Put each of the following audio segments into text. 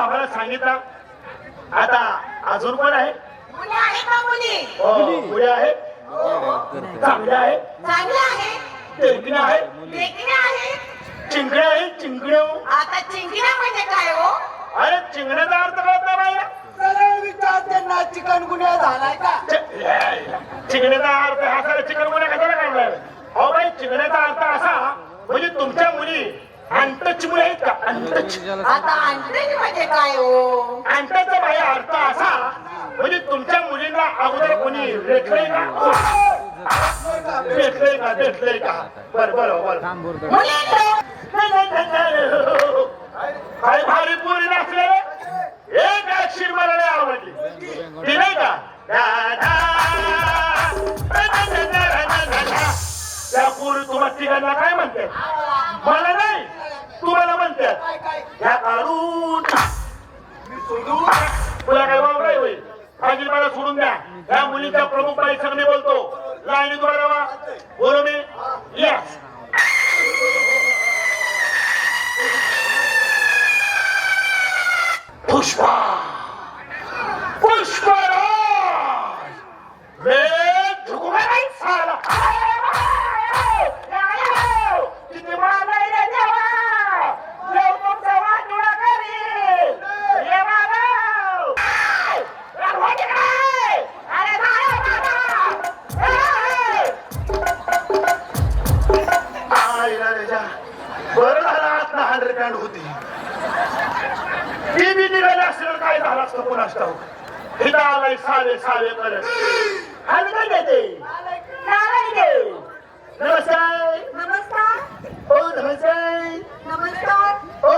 आम्हाला सांगितलं. आता अजून कोण आहे? मुली आहेत का मुली? हो, मुली. आहे. चांगल्या आहे. चिंकड्या आता चिंकिना म्हणजे काय हो? अरे चिंगण्याचा अर्थ कळत नाही बाईला सरळ विचार त्यांना चिकन गुन्हा झालाय का? चिकण्याचा अर्थ हा खरं चिकन गुन्हा कशाला काढलाय अहो बाई चिकण्याचा अर्थ असा म्हणजे तुमच्या मुली मुली आहेत का अंटच आता म्हणजे काय हो? अंटाचा बाई अर्थ असा म्हणजे तुमच्या मुलींना अगोदर कोणी भेटलंय का? भेटलंय का? भेटलंय का? बर बर बर. काय भारी पोरी नसले एक अक्षर मला नाही आवडली. ती नाही का? त्या पोरी तुम्हाला तिघांना काय म्हणते मला नाही. तुम्हाला म्हणतात या काढून तुला काय वाव होईल. आधी मला सोडून द्या. या मुलीच्या प्रमुख परीक्षक बोलतो. लाईन द्वारा वा बोलो पॅन्ट होती. ती बी निघाली असल्यावर काय झालं असतं? कुणास ठाऊक हिता. आलाय सावे सावे करत. आणि काय देव. नमस्कार. नमस्कार. ओ नमस्कार. नमस्कार. ओ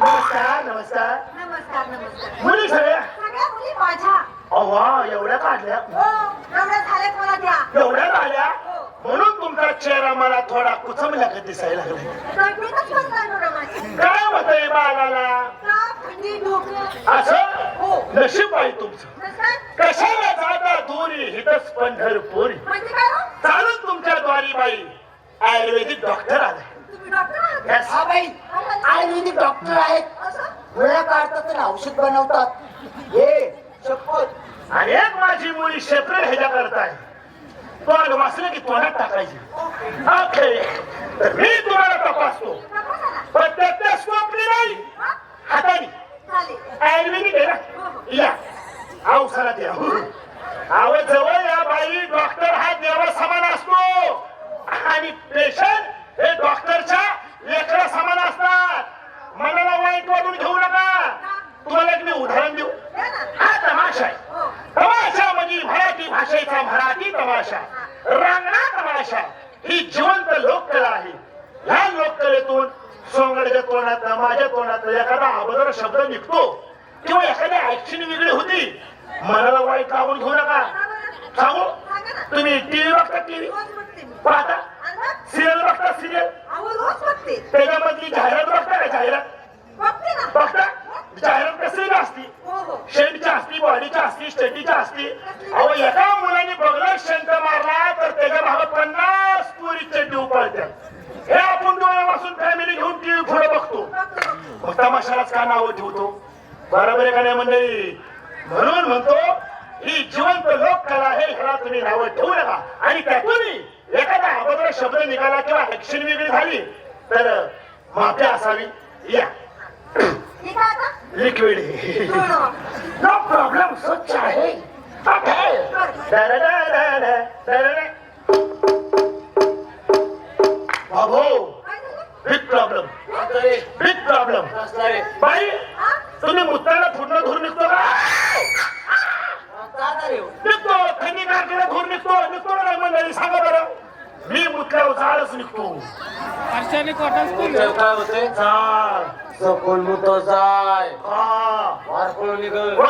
नमस्कार नमस्कार. नमस्कार नमस्कार. मुली सगळ्या? माझ्या. अवा एवढ्या काढल्या हो एवढ्या झाल्यात मला द्या एवढ्या झाल्या म्हणून तुमचा चेहरा मला थोडा दिसायला बदलाय बरं माझी काय होतंय बाळाला? ताप, थंडी डोकं. असं? हो. नशीब आहे तुमचं? कशाला जाता दोरी हितच पंढरपुरी म्हणजे काय हो? चालून तुमच्या द्वारी बाई. आयुर्वेदिक डॉक्टर आले. हा बाई आयुर्वेदिक डॉक्टर आहेत. असं? गोळ्या काढतात आणि औषध बनवतात. हे शपथ. आणि एक माझी मुली सेपरेट ह्याच्या करताय वाचलं की तोंडात टाकायची ओके तर मी तुम्हाला तपासतो. पण त्या स्वप्नी नाही? हाताने. आयुर्वेदिक आहे ना या औषधात या आव जवळ या बाई डॉक्टर हा देवा समान असतो आणि पेशंट हे डॉक्टरच्या लेकरा समान असतात मनाला वाईट वाटून घेऊ नका तुम्हाला एक मी उदाहरण देऊ. हा तमाशा आहे. तमाशा म्हणजे मराठी भाषेचा मराठी तमाशा रांगणा तमाशा ही जिवंत लोककला आहे ह्या लोककलेतून सोंगडच्या तोंडात माझ्या तोंडात एखादा अबदर शब्द निघतो किंवा एखादी ऍक्शन वेगळी होती मनाला वाईट लागून घेऊ नका सांगू. तुम्ही टीव्ही बघता टीव्ही. पाहता? सिरियल बघता सिरियल. त्याच्यामधली जाहिरात बघता का जाहिरात बघते ना. बघता जाहिरात कसली असती हो, हो. शेंटच्या असती बॉडीच्या असती स्टेटीच्या असती अहो एका मुलाने बघलं शेंट मारला तर त्याच्या भागात पन्नास पुरीचे ड्यू पळतात हे आपण डोळ्यापासून टीव्ही पुढे बघतो. मग तमाशालाच का नावं ठेवतो. बरोबर आहे का नाही मंडळी? म्हणून म्हणतो ही जिवंत लोककला आहे ह्याला तुम्ही नावं ठेवू नका. आणि त्यातूनही एखादा अभद्र शब्द निघाला किंवा ऍक्शन वेगळी झाली तर माफी असावी. या? लिक्विड. नो प्रॉब्लेम स्वच्छ आहे. बिग प्रॉब्लेम बाई? तुम्ही मुत्ताला फुटणं धुर निघतो का? निघतो थंडी गारठीला धूर निघतो निघतो मंडळी सांगा बरं. मी मुतल्यावर झाडच निघतो. काय होते सखोल मुतो जाय? हा. वारपळ निघल. वा.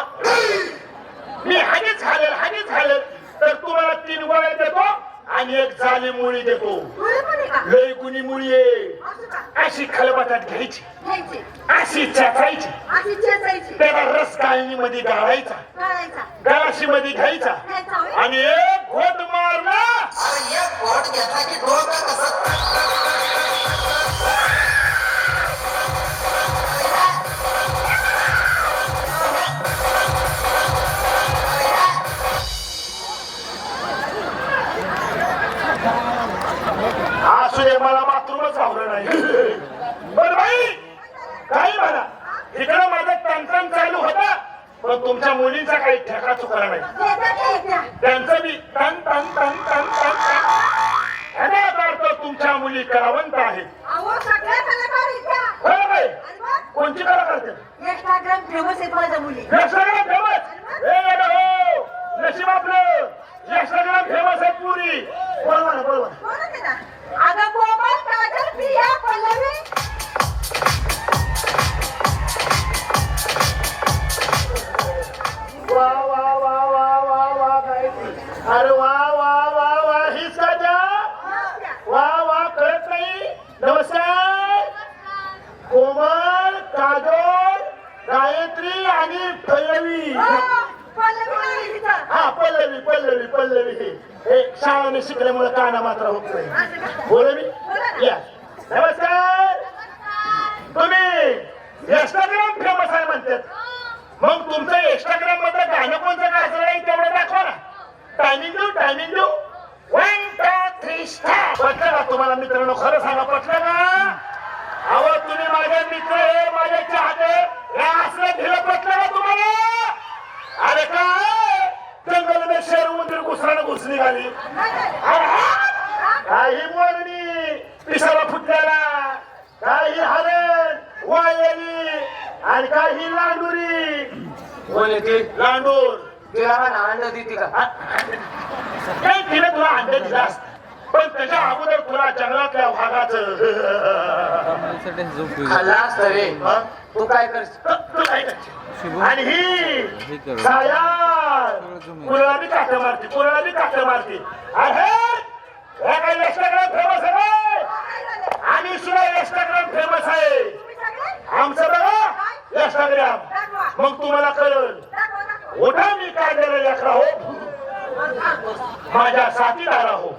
मी हानीच घालेल हानीच घालेल तर तुम्हाला तीन गोळ्या देतो. आणि एक जाली मुळी देतो? लय गुणी मुळी आहे? अशी खलबतात घ्यायची. अशी चेचायची. त्याला रस काळणी मध्ये गाळायचा. गलाशी मध्ये घ्यायचा? आणि एक घोट खरं नाही. बर बाई काही म्हणा. इकडं माझं टणटण चालू होता पण तुमच्या मुलींचा काही ठेका चुकला नाही? त्यांचं टन टन टन टन ह्याचा अर्थ तुमच्या मुली कलावंत मग? कोणची कला करते? इंस्टाग्राम फेमस आहेत माझ्या मुली. यशग्राम फेमस? ए हो. नशीब आपलं. यशग्राम फेमस आहे पुरी. बोलवा ना अरे वा वा वा वा ही साजा वा वा कळत नाही. नमस्कार. कोमल काजोल गायत्री आणि पल्लवी. हो, पल्लवी. हा पल्लवी पल्लवी पल्लवी. हे शाळेने शिकल्यामुळे काना मात्र होत नाही. असं का? बोला मी. बोला ना. या. नमस्कार. तुम्ही इंस्टाग्राम फेमस आहे म्हणतात. मग तुमचं इंस्टाग्राममध्ये गाणं कोणतं काय असलं नाही तेवढं दाखवा ना. टायमिंग देऊ टायमिंग देऊ वन टू थ्री स्टार पटलं का तुम्हाला मित्रांनो? खरं सांगा पटलं का? अहो तुम्ही माझे मित्र आहे माझे चाहते. हे असलं दिलं पटलं का तुम्हाला? अरे काय? जंगल मे शेर उंदीर घुसरानं घुसली घाली काही मोरणी पिसाला फुटल्याला काही हरण वायली आणि काही लांडुरी. कोण लांडूर. तिला ना अंड देते का तिने तुला अंड दिला. पण त्याच्या अगोदर तुला जंगलातल्या वाघाचं खाल्ला असतं रे. तू काय करशील? तू काय करशील? आणि ही कुणाला बी काट मारते कुणाला बी काट मारते. अरे हे काही इंस्टाग्राम फेमस आहे आम्ही सुद्धा इंस्टाग्राम फेमस आहे? आमचं बघा इंस्टाग्राम मग तुम्हाला कळल. उठा मी काढलेला लेकरा हो माझ्या साथीदारा हो